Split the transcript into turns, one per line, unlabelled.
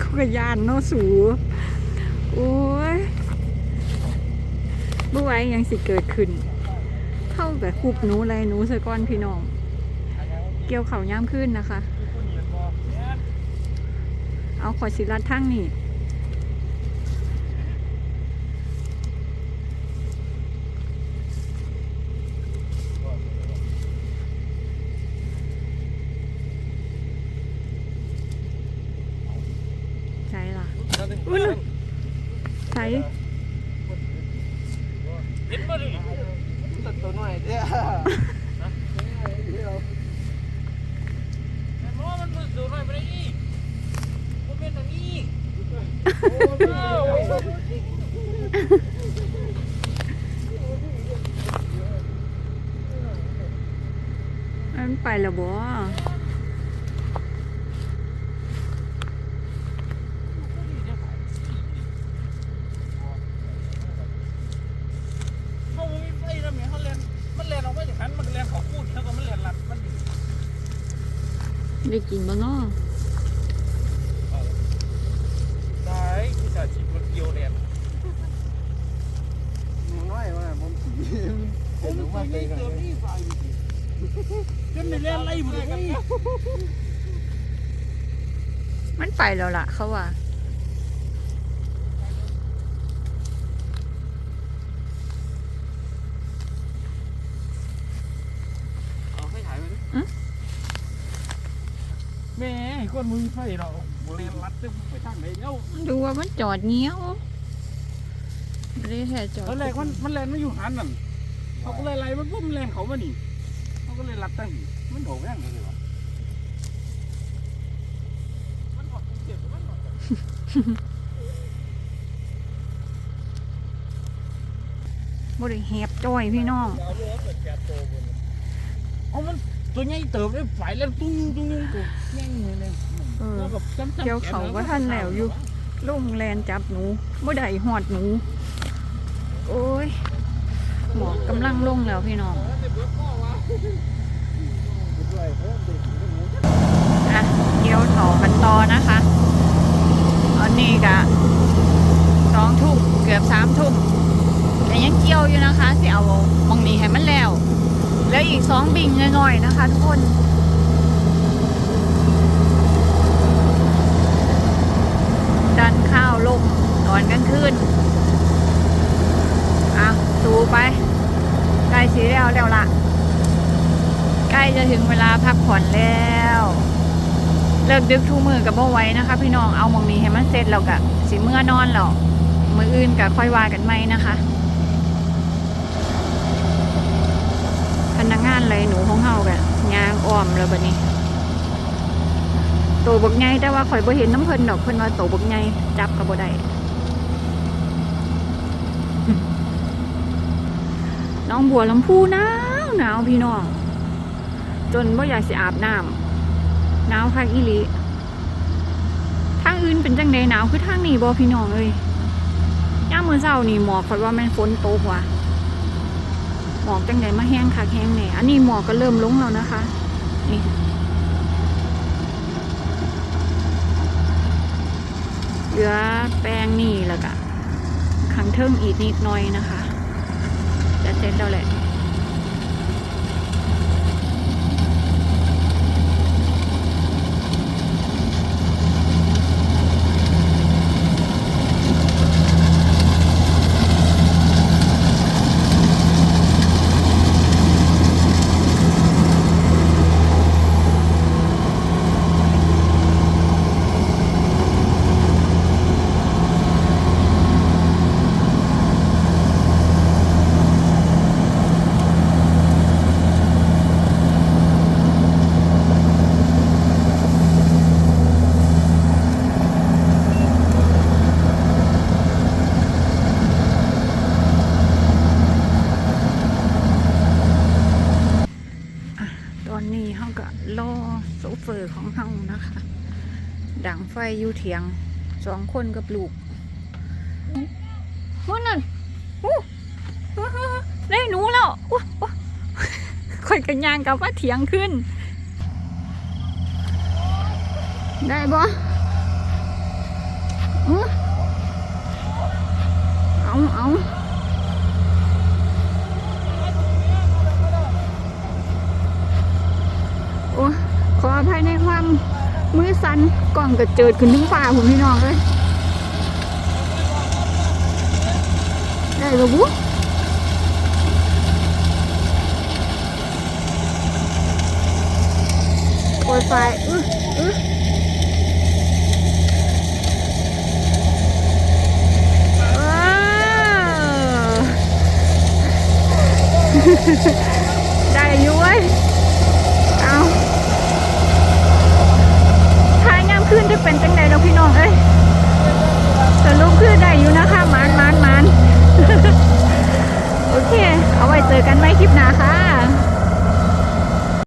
กูกะยานเนาะสูโอ้ยบ่ไหวยังสิเกิดขึ้นเข้าแบบคูบหนูอะไรหนูสะก้อนพี่น้อง เกี่ยวเขาย่ามขึ้นนะคะ เอาขอสิรัดทั้งนี่ ใช่ล่ะ อุ้ยน่ะ ใช่
เห็นบ่ดิ
ตัวน้อยเด้อ
แม่บ่มันมันสูงหน่อยบ่ได้อีบ่เป็นอันนี้
มันไปแล้วบ่
เขาบ่มีไฟแล้วแม่เขาแล่นมันแล่นออกมาจากหันมันแล่นเข้าพูดแล้วก็มันแล่นลัดมันอยู่
ได้กินบ่เนาะ
ได้ที่สาชีพมันเกี่ยวแล่น
หนูน้อยว่าผมสีเห็นหนูมาเตะกันเลย
จนได้แล่นไล่บ่ได้
มันไปแล้วล่ะเขาว่า
เอาให้ถ่ายไว้ดิ
อืม
แม่ไอ้ คนมือไฟเราบ่แล่นลัดตึ้งไปทางไหนเนาะ
ดูว่ามันจอดเงี้ยวไม่ได้แท้จอด
ตอนแรกมันมันแล่นมาอยู่หันนั่นเขาก็เลยไล่มันปุ๊บมันแล่นเขามานี่เขาก็เลยลัดตั้งนี่มันโดดแม่งเลยวะมันออกเจ็บมันออก
บ่ได้แหบจ้อยพี่น้อง
เอามันตัวใหญ่เติบได้ฝ่ายแล้วตุ้งตุ้งตุ้งตุ้งแง่ง เจ้ำๆ
เกี่ยวเขาว่าท่านแล้วอยู่ลงแลนจับหนูบ่ได้หอดหนู โอ้ยหมอกกำลังลงแล้วพี่น้องอะเกี่ยวต่อกันต่อนะคะอันนี้กะสองทุ่มเกือบสามทุ่มแต่ยังเกี่ยวอยู่นะคะสิเอามองนี้ให้มันแล้ว แล้วอีกสองบิ่งง่อยๆนะคะทุกคน ดันข้าวลงต อนกลางคืนอะดูไป ใกล้สีแล้วแล้วละใกล้จะถึงเวลาพักผ่อนแล้ว เลิกดึกทูมือกับโบไว้นะคะ พี่น้องเอามองนี้ให้มันเสร็จแล้วกะสิเมื่อนอนแล้วมืออื่นกะค่อยว่ากันไหมนะคะพนักงานไรหนูของเฮากะยางอ้อมแล้วบัดนี้โตบกไงแต่ว่าข่อยบ่เห็นน้ำเพิ่นดอกเพิ่นว่าโตบกไงจับกับบ่ได้ น้องบัวลำพูหนาวหนาวพี่น้อง จนบ่อยากสิอาบน้ำหนาวคักอีหลีทางอื่นเป็นจังไดหนาวคือทางนี้บ่พี่น้องเอ้ยย่ามมื้อเช้านี่หมอกข่อยว่าแม่นฝนตกว่ะหมอกจังไดมาแห้งคักแห้งแน่อันนี้หมอกก็เริ่มลงแล้วนะคะ นี่เหลือแป้งนี่แล้วก็ขังเทิงอีกนิดหน่อยนะคะ จะเสร็จแล้วแหละ ตอนนี้เขาก็ รอโซเฟอร์ของเขานะคะ ดังไฟอยู่เถียงสองคนกับลูกว่านั่นอู้อู้หูได้หนูแล้วอู้อู้ค่อยกันยางกลับว่าเถียงขึ้น ได้บ่อื้อเอาเอาโอ้ อภัยในความมือสั่นกล่องกระเจิดขึ้นถึงฟ้าผมพี่น้องเลยได้ปะบุ๊โอยไฟอื้ออื้อว้าวได้อยู่เว้ยเอาทายงาม ขึ้นจะเป็นจังใดเราพี่น้องเอ้ยจะลุกคือได้อยู่นะคะมานมานมานโอเค เอาไว้เจอกันไว้คลิปหน้าค่ะ